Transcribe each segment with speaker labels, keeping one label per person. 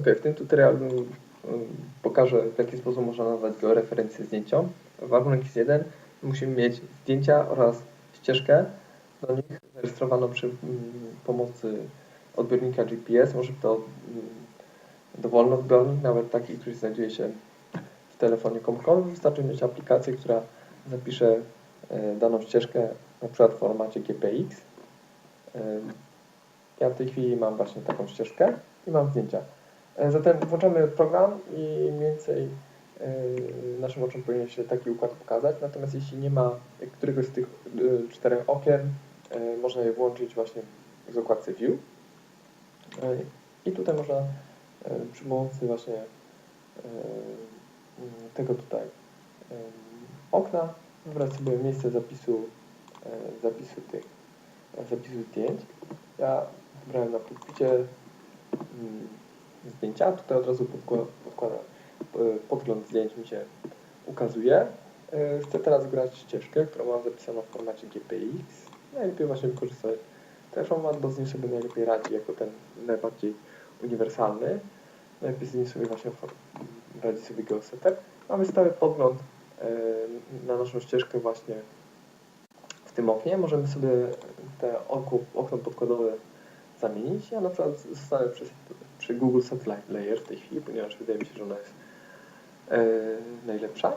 Speaker 1: Ok, w tym tutorialu y, pokażę w jaki sposób można nazwać georeferencję zdjęciom. Warunek jest jeden. Musimy mieć zdjęcia oraz ścieżkę do nich zarejestrowaną przy mm, pomocy odbiornika GPS. Może to mm, dowolny odbiornik, nawet taki, który znajduje się w telefonie komórkowym. Wystarczy mieć aplikację, która zapisze y, daną ścieżkę na przykład w formacie GPX. Y, Ja w tej chwili mam właśnie taką ścieżkę i mam zdjęcia. E, Zatem włączamy program i mniej więcej e, naszym oczom powinien się taki układ pokazać. Natomiast jeśli nie ma któregoś z tych e, czterech okien, można je włączyć właśnie w zakładce View. I tutaj można przy pomocy właśnie e, m, tego tutaj okna wybrać sobie miejsce zapisu, zapisu tych zapisu zdjęć. Ja wybrałem na pulpicie mm, zdjęcia. Tutaj od razu podkła- podkładam, podgląd zdjęć mi się ukazuje. E, Chcę teraz wybrać ścieżkę, którą mam zapisaną w formacie GPX. Najlepiej właśnie wykorzystać ten format, bo z nim sobie najlepiej radzi jako ten najbardziej uniwersalny. Najlepiej z nim sobie właśnie radzi sobie GeoSetter. Mamy stały podgląd e, na naszą ścieżkę właśnie w tym oknie. Możemy sobie te oko, okno podkładowe zamienić. Ja na przykład zostanę przy, przy Google Satellite Layer w tej chwili, ponieważ wydaje mi się, że ona jest e, najlepsza.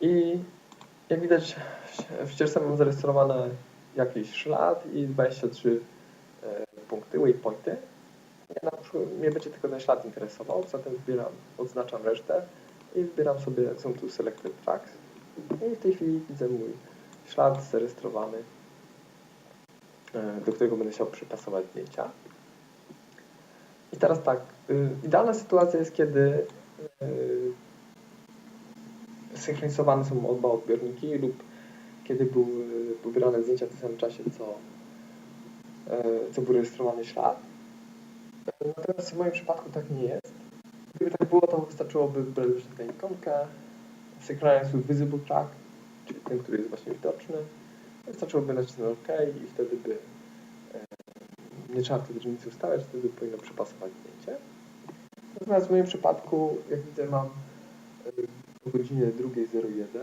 Speaker 1: I jak widać w ścieżce mam zarejestrowane jakiś ślad i 23 e, punkty, waypointy. Ja na przykład, mnie będzie tylko ten ślad interesował, zatem wybieram, odznaczam resztę i wybieram sobie Zoom to Selected Tracks. I w tej chwili widzę mój ślad zarejestrowany, do którego będę chciał przypasować zdjęcia. I teraz tak, y, idealna sytuacja jest, kiedy y, synchronizowane są oba odbiorniki lub kiedy były pobierane zdjęcia w tym samym czasie, co, e, co był rejestrowany ślad. E, Natomiast w moim przypadku tak nie jest. Gdyby tak było, to wystarczyłoby wybrać tę ikonkę Synchronize with Visible Track, czyli ten, który jest właśnie widoczny. Wystarczyłoby nacisnąć OK i wtedy by e, nie trzeba wtedy nic ustawiać, wtedy powinno przypasować zdjęcie. Natomiast w moim przypadku, jak widzę, mam e, o godzinie 2.01.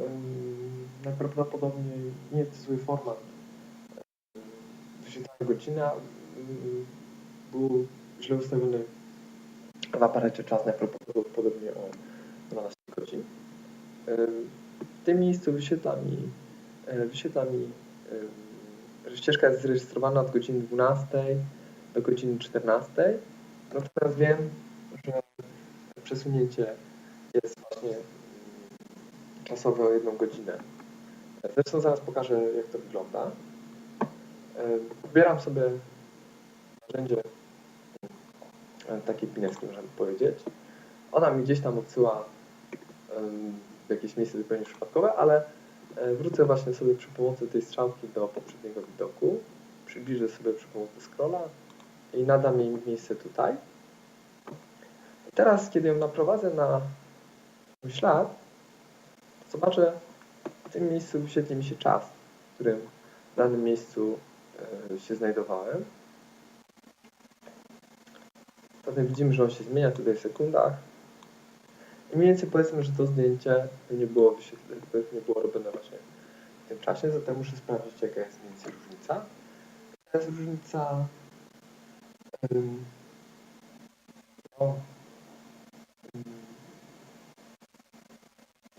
Speaker 1: Ym, Najprawdopodobniej nie jest zły format e, wyświetlania godzina. Był źle ustawiony w aparacie czas najprawdopodobniej o 12 godzin. W tym miejscu wyświetla mi, e, wyświetla mi że ścieżka jest zarejestrowana od godziny 12 do godziny 14. Natomiast wiem, że przesunięcie jest właśnie mm, czasowe o jedną godzinę. Zresztą zaraz pokażę, jak to wygląda. Ym, Wybieram sobie narzędzie e, takie pineski, można by powiedzieć. Ona mi gdzieś tam odsyła w jakieś miejsce zupełnie przypadkowe, ale e, wrócę właśnie sobie przy pomocy tej strzałki do poprzedniego widoku. Przybliżę sobie przy pomocy scrolla i nadam jej miejsce tutaj. Teraz, kiedy ją naprowadzę na mój ślad, zobaczę, w tym miejscu wyświetli mi się czas, w którym w danym miejscu e, się znajdowałem. Zatem widzimy, że on się zmienia tutaj w sekundach. I mniej więcej powiedzmy, że to zdjęcie nie było, nie było robione właśnie w tym czasie, zatem muszę sprawdzić, jaka jest mniej więcej różnica. To jest różnica ym, no,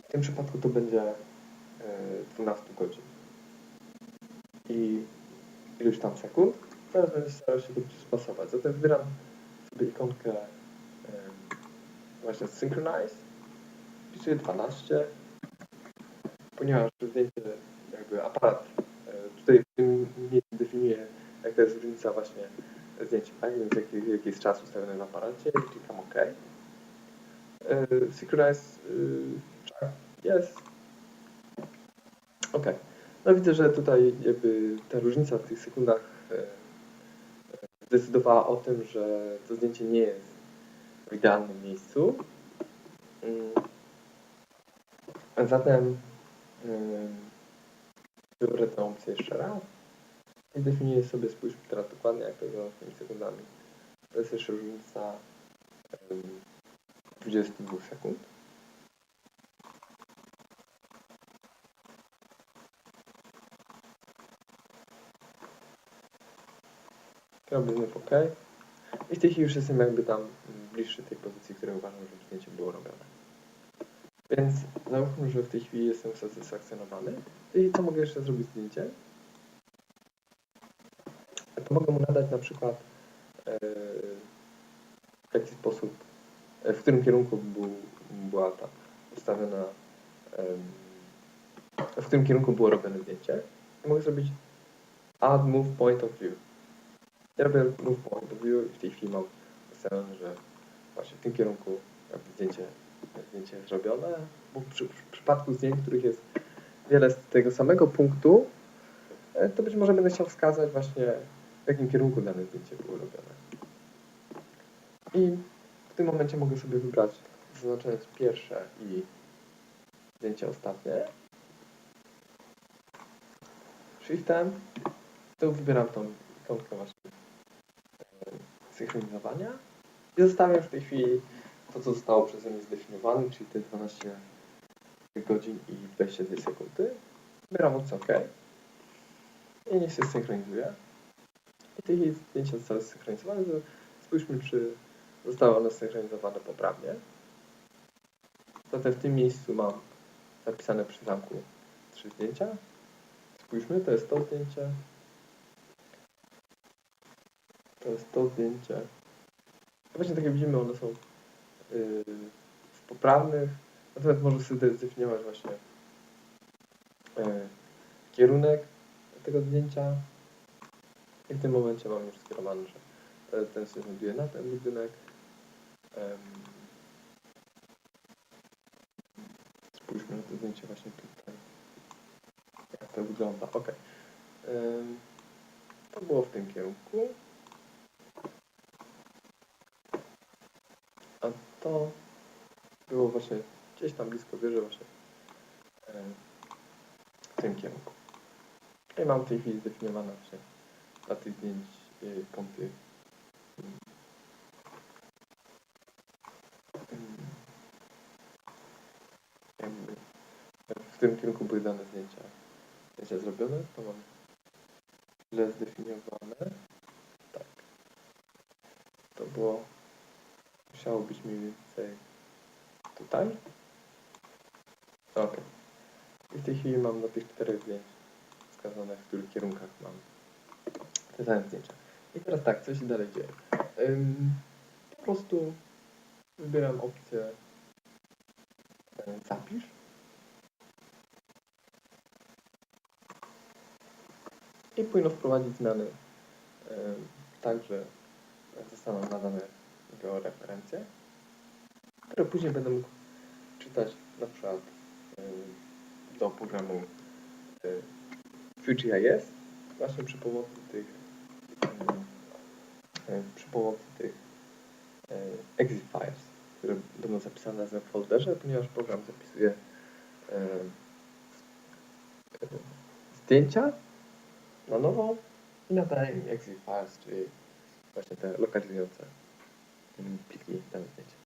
Speaker 1: w tym przypadku to będzie y, 12 godzin i iluś tam sekund. Teraz będę starał się to przystosować. Zatem wybieram sobie ikonkę właśnie Synchronize. Wpisuję 12, ponieważ zdjęcie, jakby aparat e, tutaj w tym miejscu definiuje, jaka jest różnica właśnie zdjęcia, tak? Więc jaki, jaki jest czas ustawiony w aparacie klikam OK. E, Synchronize e, track jest. OK. No widzę, że tutaj jakby ta różnica w tych sekundach e, e, zdecydowała o tym, że to zdjęcie nie jest w idealnym miejscu. Mm. Zatem wybiorę tę opcję jeszcze raz i definiuję sobie, spójrzmy teraz dokładnie, jak to wygląda z tymi sekundami. To jest jeszcze różnica em, 22 sekund. Znów OK. I w tej chwili już jestem jakby tam bliższy tej pozycji, której uważam, że zdjęcie było robione. Więc załóżmy, że w tej chwili jestem usatysfakcjonowany. I co mogę jeszcze zrobić zdjęcie? To mogę mu nadać na przykład e, w jaki sposób, e, w którym kierunku był, była ta ustawiona, w którym kierunku było robione zdjęcie. I mogę zrobić add move point of view. Ja robię move point of view i w tej chwili mam ustawione, że właśnie w tym kierunku zdjęcie, zdjęcie jest robione, bo przy, przypadku zdjęć, których jest wiele z tego samego punktu, e, to być może będę chciał wskazać właśnie w jakim kierunku dane zdjęcie było robione. I w tym momencie mogę sobie wybrać, zaznaczając pierwsze i zdjęcie ostatnie. Shiftem, to wybieram tą ikonkę właśnie e, synchronizowania i zostawiam w tej chwili to, co zostało przeze mnie zdefiniowane, czyli te 12 godzin i 22 sekundy. Wybieram opcję OK i niech się synchronizuje. I te zdjęcia zostały zsynchronizowane. to Spójrzmy, czy zostały one zsynchronizowane poprawnie. Zatem w tym miejscu mam zapisane przy zamku trzy zdjęcia. Spójrzmy, to jest to zdjęcie. To jest to zdjęcie. Właśnie tak jak widzimy, one są yy, poprawnych. Natomiast można sobie zdefiniować właśnie yy, kierunek tego zdjęcia. I w tym momencie mam już skierowane, że ten się znajduje na ten budynek. Em, Spójrzmy na to zdjęcie właśnie tutaj. Jak to wygląda. Ok. Em, To było w tym kierunku. To było właśnie gdzieś tam blisko wieży właśnie em, w tym kierunku. I mam w tej chwili zdefiniowane właśnie dla tych zdjęć y, mm, mm, jakby w którym kierunku były dane zdjęcia, zdjęcia zrobione, to mam źle zdefiniowane. Tak. To było, musiało być mniej więcej tutaj. Ok. I w tej chwili mam na tych czterech zdjęć wskazane, w których kierunkach mam te same zdjęcia. I teraz tak, co się dalej dzieje? Ym, po prostu wybieram opcję e, zapisz. I powinno wprowadzić zmiany ym, tak, że zostaną nadane georeferencje, które później będę mógł czytać na przykład ym, do programu y, FujiIS właśnie przy pomocy tych mm, e, przy pomocy tych exit files, które będą zapisane w folderze, ponieważ program zapisuje zdjęcia na nowo i nadaje im exit files, czyli właśnie te lokalizujące mm, pliki dane zdjęcia.